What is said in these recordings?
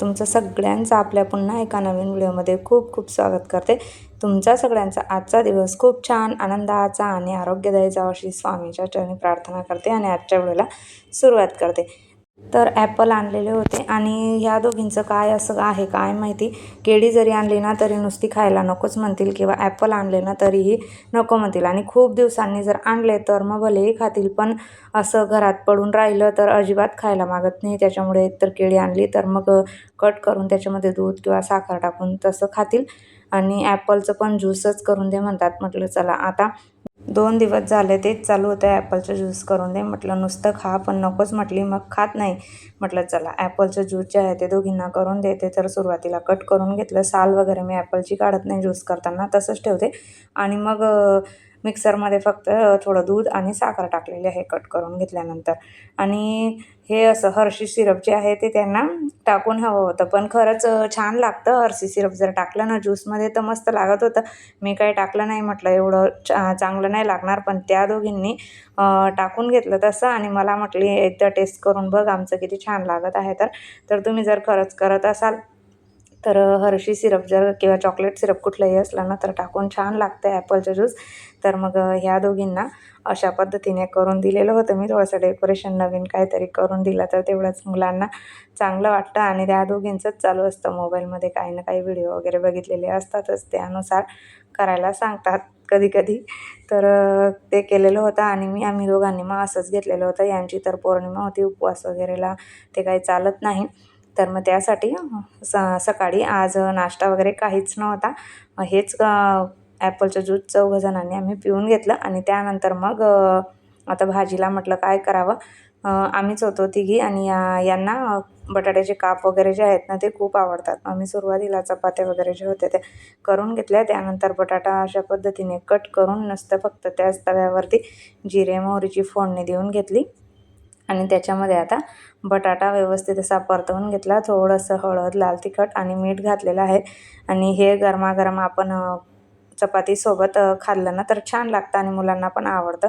तुमचं सगळ्यांचं आपल्या पुन्हा एका नवीन व्हिडिओमध्ये खूप खूप स्वागत करते. तुमचा सगळ्यांचा आजचा दिवस खूप छान आनंदाचा आणि आरोग्यदायी जावं अशी स्वामीच्या चरणी प्रार्थना करते आणि आजच्या वेळेला सुरुवात करते. तर ॲपल आणलेले होते. आणि ह्या दोघींचं काय असं आहे काय माहिती? केळी जरी आणली ना तरी नुसती खायला नकोच म्हणतील किंवा ॲपल आणले ना तरीही नको म्हणतील. आणि खूप दिवसांनी जर आणले तर मग भलेही खातील. पण असं घरात पडून राहिलं तर अजिबात खायला मागत नाही. त्याच्यामुळे एकतर केळी आणली तर मग कट करून त्याच्यामध्ये दूध किंवा साखर टाकून तसं खातील. आणि ॲपलचं पण ज्यूसच करून दे म्हणतात. म्हटलं चला आता दोन दिवस झाले तेच चालू होतं ॲपलचं ज्यूस करून दे. म्हटलं नुसतं खा पण नकोच. म्हटली मग खात नाही. म्हटलं चला ॲपलचं ज्यूस जे आहे ते दोघींना करून देते. तर सुरुवातीला कट करून घेतलं. साल वगैरे मी ॲपलची काढत नाही ज्यूस करताना. तसंच ठेवते. आणि मग मिक्सरमध्ये फक्त थोडं दूध आणि साखर टाकलेली आहे कट करून घेतल्यानंतर. आणि हे असं हर्षी सिरप जे आहे ते त्यांना टाकून हवं होतं. पण खरंच छान लागतं हर्षी सिरप. जर टाकलं ना ज्यूसमध्ये तर मस्त लागत होतं. मी काही टाकलं नाही म्हटलं एवढं चा चांगलं नाही लागणार. पण त्या दोघींनी टाकून घेतलं तसं आणि मला म्हटली एकदा टेस्ट करून बघ आमचं किती छान लागत आहे तर. तर तुम्ही जर खरंच करत असाल तर हर्षी सिरप जर किंवा चॉकलेट सिरप कुठलंही असलं ना तर टाकून छान लागतं ॲपलचं ज्यूस तर मग ह्या दोघींना अशा पद्धतीने करून दिलेलं होतं मी. थोडंसं डेकोरेशन नवीन काहीतरी करून दिलं तर तेवढंच मुलांना चांगलं वाटतं आणि त्या दोघींचंच चालू असतं. मोबाईलमध्ये काही ना काही व्हिडिओ वगैरे बघितलेले असतातच त्यानुसार करायला सांगतात कधी कधी तर ते केलेलं होतं आणि मी आम्ही दोघांनी मग असंच घेतलेलं होतं. यांची तर पौर्णिमा होती उपवास वगैरेला ते काही चालत नाही. तर मग त्यासाठी स सकाळी आज नाश्ता वगैरे काहीच नव्हता. हेच ॲपलचं ज्यूस चौघजणांनी आम्ही पिऊन घेतलं आणि त्यानंतर मग आता भाजीला म्हटलं काय करावं? आम्हीच होतो तिघी आणि या यांना बटाट्याचे काप वगैरे जे आहेत ना ते खूप आवडतात. आम्ही सुरुवातीला चपात्या वगैरे जे होते ते करून घेतल्या. त्यानंतर बटाटा अशा पद्धतीने कट करून नसतं फक्त त्याच तव्यावरती जिरे मोहरीची फोडणी देऊन घेतली. आणि त्याच्यामध्ये आता बटाटा व्यवस्थित असा परतवून घेतला. थोडंसं हळद लाल तिखट आणि मीठ घातलेलं आहे. आणि हे गरमागरम आपण चपातीसोबत खाल्लं ना तर छान लागतं आणि मुलांना पण आवडतं.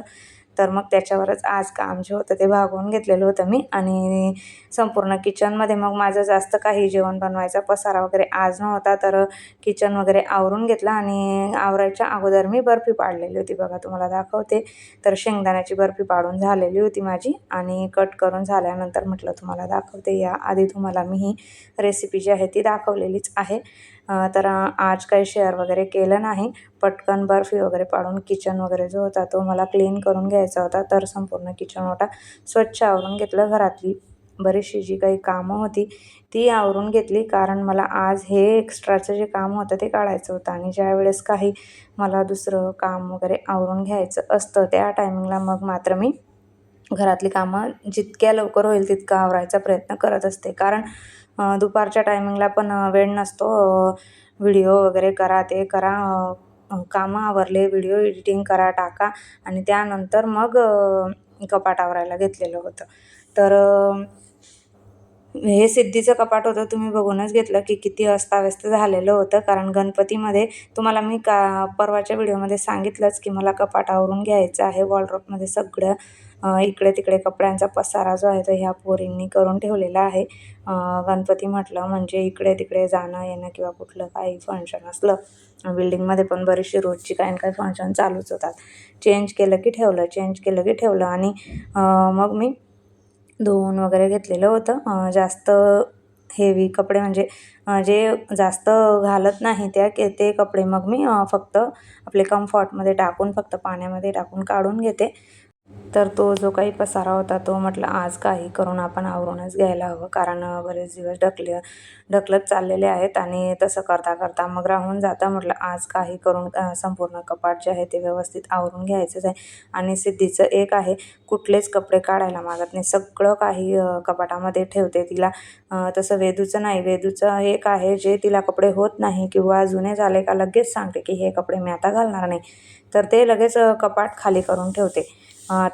तर मग त्याच्यावरच आज काम जे होतं ते भागवून घेतलेलं होतं मी. आणि संपूर्ण किचनमध्ये मग माझं जास्त काही जेवण बनवायचा पसारा वगैरे आज नव्हता तर किचन वगैरे आवरून घेतला आणि आवरायच्या अगोदर मी बर्फी पाडलेली होती. बघा तुम्हाला दाखवते. तर शेंगदाण्याची बर्फी पाडून झालेली होती माझी आणि कट करून झाल्यानंतर म्हटलं तुम्हाला दाखवते. या आधी तुम्हाला मी ही रेसिपी जी आहे ती दाखवलेलीच आहे. तर आज काही शेअर वगैरे केलं नाही. पटकन बर्फी वगैरे पाडून किचन वगैरे जो होता तो मला क्लीन करून घ्यायचा होता. तर संपूर्ण किचन ओटा स्वच्छ आवरून घेतलं घरातली. बरीचशी जी काही कामं होती ती आवरून घेतली. कारण मला आज हे एक्स्ट्राचं जे काम होतं ते काढायचं होतं. आणि ज्यावेळेस काही मला दुसरं काम वगैरे आवरून घ्यायचं असतं त्या टायमिंगला मग मात्र मी घरातली कामं जितक्या लवकर होईल तितका आवरायचा प्रयत्न करत असते. कारण दुपारच्या टायमिंगला पण वेळ नसतो. व्हिडिओ वगैरे करा ते करा. कामं आवरले व्हिडिओ एडिटिंग करा टाका. आणि त्यानंतर मग कपाट आवरायला घेतलेलं होतं. तर हे सिद्धीचं कपाट होतं तुम्ही बघूनच घेतलं की किती अस्ताव्यस्त झालेलं होतं. कारण गणपतीमध्ये तुम्हाला मी का परवाच्या व्हिडिओमध्ये सांगितलंच की मला कपाट आवरून घ्यायचं आहे. वॉलड्रॉपमध्ये सगळं इकडे तिकडे कपड्यांचा पसारा जो आहे तो ह्या पोरींनी करून ठेवलेला आहे. गणपती म्हटलं म्हणजे इकडे तिकडे जाणं येणं किंवा कुठलं काही फंक्शन असलं बिल्डिंगमध्ये पण बरीचशी रोजची काही ना काही फंक्शन चालूच होतात. चेंज केलं की ठेवलं चेंज केलं की ठेवलं आणि मग मी धुवून वगैरे घेतलेलं होतं. जास्त हेवी कपडे म्हणजे जे जास्त घालत नाही त्या के ते कपडे मग मी फक्त आपले कम्फर्टमध्ये टाकून फक्त पाण्यामध्ये टाकून काढून घेते. तर तो जो काही पसारा होता तो म्हटलं आज काही करून आपण आवरूनच घ्यायला हवं कारण बरेच दिवस ढकले ढकलत चाललेले आहेत आणि तसं करता करता मग राहून जातं. म्हटलं आज काही करून संपूर्ण कपाट जे आहे ते व्यवस्थित आवरून घ्यायचंच आहे आणि सिद्धीचं एक आहे कुठलेच कपडे काढायला मागत नाही. सगळं काही कपाटामध्ये ठेवते तिला. तसं वेदूचं नाही. वेदूचं एक आहे जे तिला कपडे होत नाही किंवा जुने झाले का लगेच सांगते की हे कपडे मी आता घालणार नाही. तर ते लगेच कपाट खाली करून ठेवते.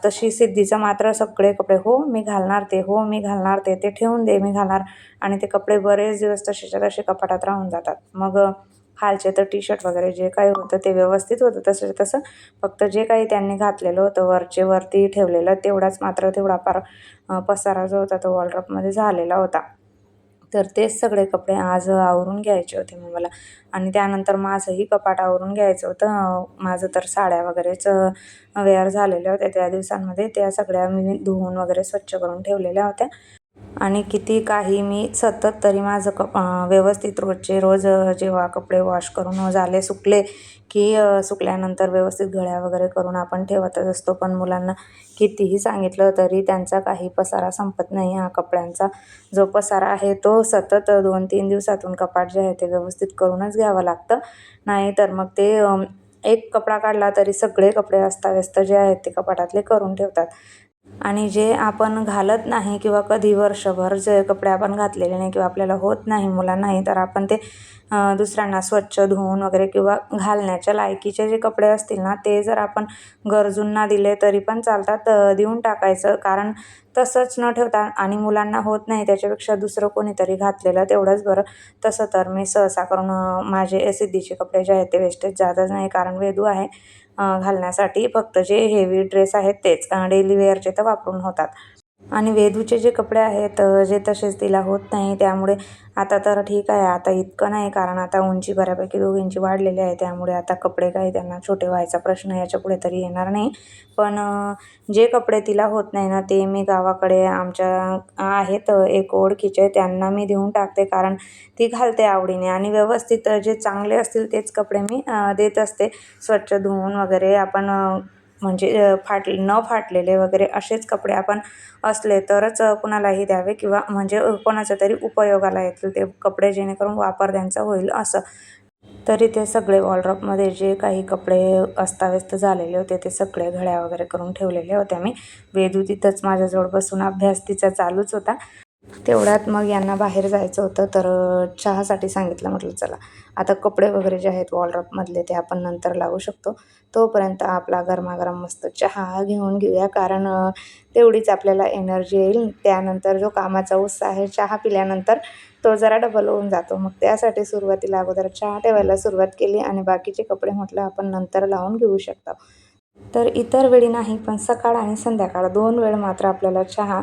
तशी सिद्धीचं मात्र सगळे कपडे हो मी घालणार ते हो मी घालणार ते ते ठेवून दे मी घालणार. आणि ते कपडे बरेच दिवस तसेच्या तसे कपाटात राहून जातात. मग खालचे तर टी शर्ट वगैरे जे काही होतं ते व्यवस्थित होतं तसं तसं. फक्त जे काही त्यांनी घातलेलं होतं वरचे वरती ठेवलेलं तेवढाच मात्र तेवढा फार पसारा जो होता तो वॉलड्रॉपमध्ये झालेला होता. तर तेच सगळे कपडे आज आवरून घ्यायचे होते मग मला आणि त्यानंतर माझंही कपाट आवरून घ्यायचं होतं. माझं तर साड्या वगैरेच वेअर झालेल्या होत्या त्या दिवसांमध्ये. त्या सगळ्या मी धुवून वगैरे स्वच्छ करून ठेवलेल्या होत्या. आणि किती काही मी सतत तरी माझं कप व्यवस्थित रोजचे रोज जेव्हा कपडे वॉश करून झाले सुकले की सुकल्यानंतर व्यवस्थित घड्या वगैरे करून आपण ठेवतच असतो. पण मुलांना कितीही सांगितलं तरी त्यांचा काही पसारा संपत नाही. हा कपड्यांचा जो पसारा आहे तो सतत दोन तीन दिवसातून कपाट जे आहे ते व्यवस्थित करूनच घ्यावं लागतं. नाही तर मग ते एक कपडा काढला तरी सगळे कपडे अस्ताव्यस्त जे आहेत ते कपाटातले करून ठेवतात. आणि जे आपण घालत नाही किंवा कधी वर्षभर जे कपडे आपण घातलेले नाही किंवा आपल्याला होत नाही मुलांनाही तर आपण ते दुसऱ्यांना स्वच्छ धुवून वगैरे किंवा घालण्याच्या लायकीचे जे कपडे असतील ना ते जर आपण गरजूंना दिले तरी पण चालतात देऊन टाकायचं. कारण तसंच न ठेवता आणि मुलांना होत नाही त्याच्यापेक्षा दुसरं कोणीतरी घातलेलं तेवढंच बरं. तसं तर मी सहसा करून माझे सिद्धीचे कपडे जे आहेत ते वेस्टेज जातच नाही. कारण वेदू आहे. घालण्यासाठी फक्त जे हेवी ड्रेस आहेत तेच. डेली वेअरचे तर वापरून होतात. आणि वेदूचे जे कपडे आहेत जे तसेच तिला होत नाही त्यामुळे आता तर ठीक आहे. आता इतकं नाही कारण आता उंची बऱ्यापैकी दोघींची वाढलेली आहे. त्यामुळे आता कपडे काही त्यांना छोटे व्हायचा प्रश्न याच्यापुढे तरी येणार नाही. पण जे कपडे तिला होत नाही ना ते मी गावाकडे आमच्या आहेत एक ओळखीचे. त्यांना मी देऊन टाकते कारण ती घालते आवडीने. आणि व्यवस्थित जे चांगले असतील तेच कपडे मी देत असते. स्वच्छ धुवून वगैरे आपण म्हणजे फाट फाटले न फाटलेले वगैरे असेच कपडे आपण असले तरच कुणालाही द्यावे किंवा म्हणजे कोणाच्या तरी उपयोगाला येतील ते कपडे जेणेकरून वापर त्यांचा होईल असं. तरी ते सगळे वॉलड्रॉपमध्ये जे काही कपडे अस्ताव्यस्त झालेले होते ते सगळे घड्या वगैरे करून ठेवलेले होते मी वेदू तिथंच माझ्याजवळ बसून अभ्यास तिचा चालूच होता. तेवढ्यात मग यांना बाहेर जायचं होतं तर चहासाठी सांगितलं म्हटलं चला आता कपडे वगैरे जे आहेत वॉलड्रॉपमधले ते आपण नंतर लावू शकतो. तोपर्यंत आपला गरमागरम मस्त चहा घेऊन घेऊया कारण तेवढीच आपल्याला एनर्जी येईल. त्यानंतर जो कामाचा उत्साह आहे चहा पिल्यानंतर तो जरा डबल होऊन जातो. मग त्यासाठी सुरुवातीला अगोदर चहा ठेवायला सुरुवात केली आणि बाकीचे कपडे म्हटलं आपण नंतर लावून घेऊ शकतो. तर इतर वेळी नाही पण सकाळ आणि संध्याकाळ दोन वेळ मात्र आपल्याला चहा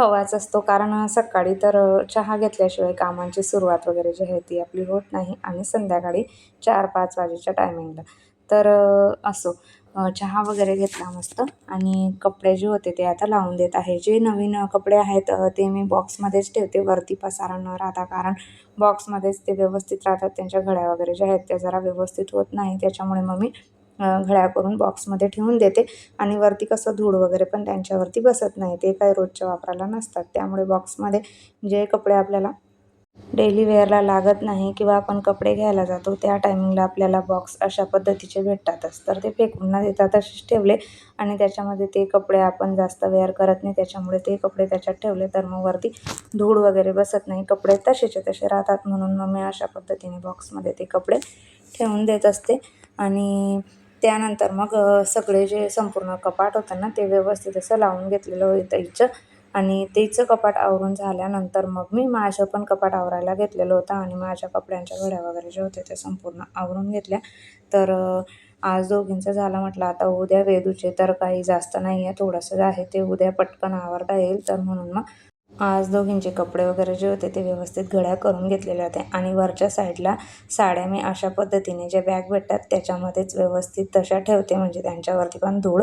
हवाच असतो. कारण सकाळी तर चहा घेतल्याशिवाय कामांची सुरुवात वगैरे जी आहे ती आपली होत नाही आणि संध्याकाळी चार पाच वाजेच्या टायमिंगला तर असो. चहा वगैरे घेतला मस्त आणि कपडे जे होते ते आता लावून देत आहे. जे नवीन कपडे आहेत ते मी बॉक्समध्येच ठेवते. वरती पसारा न राहता. कारण बॉक्समध्येच ते व्यवस्थित राहतात. त्यांच्या घड्या वगैरे ज्या आहेत त्या जरा व्यवस्थित होत नाही. त्याच्यामुळे मग मी घड्याळ करून बॉक्समध्ये ठेवून देते. आणि वरती कसं धूळ वगैरे पण त्यांच्यावरती बसत नाही. ते काही रोजच्या वापराला नसतात. त्यामुळे बॉक्समध्ये जे कपडे आपल्याला डेली वेअरला लागत नाही किंवा आपण कपडे घ्यायला जातो त्या टायमिंगला आपल्याला बॉक्स अशा पद्धतीचे भेटतातच. तर ते फेकून न देता तसेच ठेवले. आणि त्याच्यामध्ये ते कपडे आपण जास्त वेअर करत नाही. त्याच्यामुळे ते कपडे त्याच्यात ठेवले तर मग वरती धूळ वगैरे बसत नाही. कपडे तसेचे तसे राहतात म्हणून मग मी अशा पद्धतीने बॉक्समध्ये ते कपडे ठेवून देत असते. आणि त्यानंतर मग सगळे जे संपूर्ण कपाट होतं ना ते व्यवस्थित असं लावून घेतलेलं होतं त्याचं आणि तिचं कपाट आवरून झाल्यानंतर मग मी माझं पण कपाट आवरायला घेतलेलं होतं आणि माझ्या कपड्यांच्या घड्या वगैरे जे होते ते संपूर्ण आवरून घेतल्या. तर आज दोघींचं झालं म्हटलं आता उद्या वेदूचे तर काही जास्त नाही आहे थोडंसं आहे ते उद्या पटकन आवरता येईल. तर म्हणून मग आज दोघींचे कपडे वगैरे जे होते ते व्यवस्थित घड्या करून घेतलेले होते आणि वरच्या साईडला साड्या मी अशा पद्धतीने ज्या बॅग भेटतात त्याच्यामध्येच व्यवस्थित तशा ठेवते. म्हणजे त्यांच्यावरती पण धूळ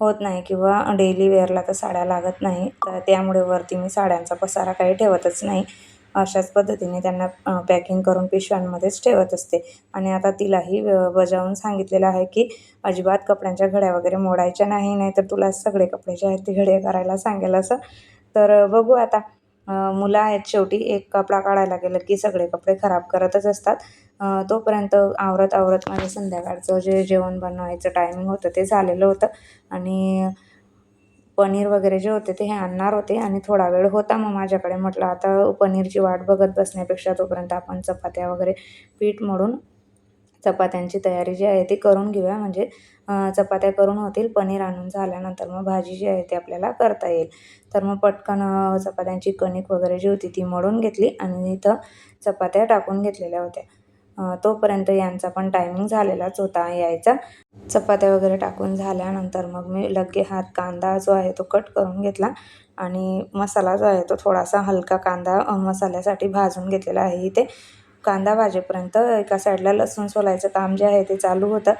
होत नाही किंवा डेली वेअरला तर साड्या लागत नाही. तर त्यामुळे वरती मी साड्यांचा पसारा काही ठेवतच नाही. अशाच पद्धतीने त्यांना पॅकिंग करून पिशव्यांमध्येच ठेवत असते. आणि आता तिलाही बजावून सांगितलेलं आहे की अजिबात कपड्यांच्या घड्या वगैरे मोडायच्या नाही नाही तर तुला सगळे कपडे जे आहेत ते घडे करायला सांगेल असं तर बघू आता मुलं आहेत शेवटी एक कपडा काढायला गेलं की सगळे कपडे खराब करतच असतात. तोपर्यंत आवरत आवरत माझं संध्याकाळचं जे जेवण बनवायचं टायमिंग होतं ते झालेलं होतं. आणि पनीर वगैरे जे होते ते हे आणणार होते आणि थोडा वेळ होता मग माझ्याकडे. म्हटलं आता पनीरची वाट बघत बसण्यापेक्षा तोपर्यंत आपण चपात्या वगैरे पीठ मळून चपात्यांची तयारी जी आहे ती करून घेऊया. म्हणजे चपात्या करून होतील पनीर आणून झाल्यानंतर मग भाजी जी आहे ती आपल्याला करता येईल. तर मग पटकन चपात्यांची कणिक वगैरे जी होती ती मळून घेतली आणि इथं चपात्या टाकून घेतलेल्या होत्या. तोपर्यंत यांचा पण टायमिंग झालेलाच होता यायचा. चपात्या वगैरे टाकून झाल्यानंतर मग मी लगे हात कांदा जो आहे तो कट करून घेतला आणि मसाला जो आहे तो थोडासा हलका कांदा मसाल्यासाठी भाजून घेतलेला आहे इथे. कांदा भाजेपर्यंत एका साईडला लसूण सोलायचं काम जे आहे ते चालू होतं.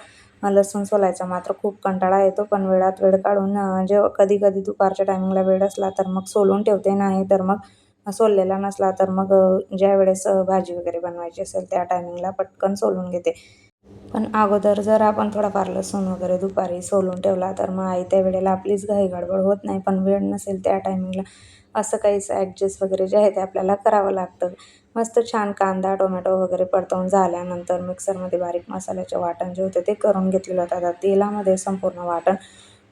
लसूण सोलायचा मात्र खूप कंटाळा येतो पण वेळात वेळ काढून अ, जेव्हा म्हणजे कधी कधी दुपारच्या टायमिंगला वेळ असला तर मग सोलून ठेवते नाही तर मग सोललेला नसला तर मग ज्या वेळेस भाजी वगैरे बनवायची असेल त्या टायमिंगला पटकन सोलून घेते. पण अगोदर जर आपण थोडाफार लसूण वगैरे दुपारी सोलून ठेवला तर मग आई त्या वेळेला आपलीच घाई गडबड होत नाही पण वेळ नसेल त्या टायमिंगला. असं काहीच ॲडजस्ट वगैरे जे आहे ते आपल्याला करावं लागतं. मस्त छान कांदा टोमॅटो वगैरे परतवून झाल्यानंतर मिक्सरमध्ये बारीक मसाल्याचे वाटण जे होते ते करून घेतलेलं होतं. आता तेलामध्ये संपूर्ण वाटण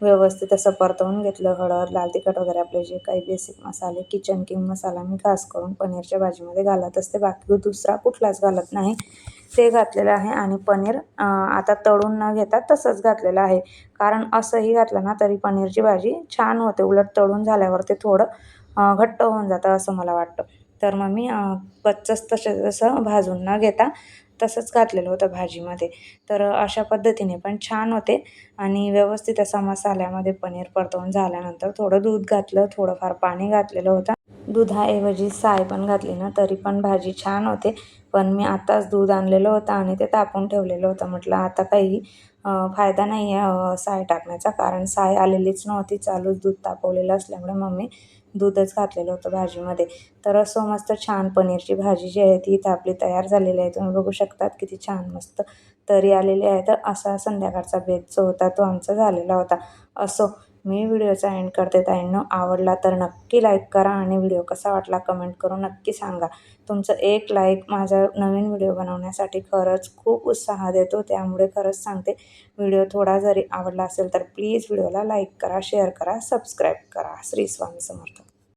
व्यवस्थित असं परतवून घेतलं. हळद लाल तिखट वगैरे आपले जे काही बेसिक मसाले किचन किंग मसाला मी खास करून पनीरच्या भाजीमध्ये घालत असते बाकी दुसरा कुठलाच घालत नाही. ते घातलेलं आहे आणि पनीर आता तळून न घेता तसंच घातलेलं आहे. कारण असंही घातलं ना तरी पनीरची भाजी छान होते. उलट तळून झाल्यावर ते थोडं घट्ट होऊन जातं असं मला वाटतं. तर मग मी कच्चंच तसं जसं भाजून न घेता तसंच घातलेलं होतं भाजीमध्ये. तर अशा पद्धतीने पण छान होते आणि व्यवस्थित असा मसाल्यामध्ये पनीर परतवून झाल्यानंतर थोडं दूध घातलं थोडंफार पाणी घातलेलं होतं. दुधाऐवजी साय पण घातली ना तरी पण भाजी छान होते. पण मी आत्ताच दूध आणलेलं होतं आणि ते तापून ठेवलेलं होतं. म्हटलं आता काही फायदा नाही आहे साय टाकण्याचा. कारण साय आलेलीच नव्हती चालूच दूध तापवलेलं असल्यामुळे मम्मी दूधच घातलेलं होतं भाजीमध्ये. तर असं मस्त छान पनीरची भाजी जी आहे ती इथं आपली तयार झालेली आहे. तुम्ही बघू शकतात किती छान मस्त तरी आलेली आहे. तर असा संध्याकाळचा बेत जो होता तो आमचा झालेला होता. असो मी व्हिडिओचा एंड करते. ताईंनो आवडला तर नक्की लाईक करा आणि व्हिडिओ कसा वाटला कमेंट करून नक्की सांगा. तुमचं एक लाईक माझा नवीन व्हिडिओ बनवण्यासाठी खरंच खूप उत्साह देतो त्यामुळे खरंच सांगते. व्हिडिओ थोडा जरी आवडला असेल तर प्लीज व्हिडिओला लाईक करा शेअर करा सबस्क्राईब करा. श्री स्वामी समर्थ.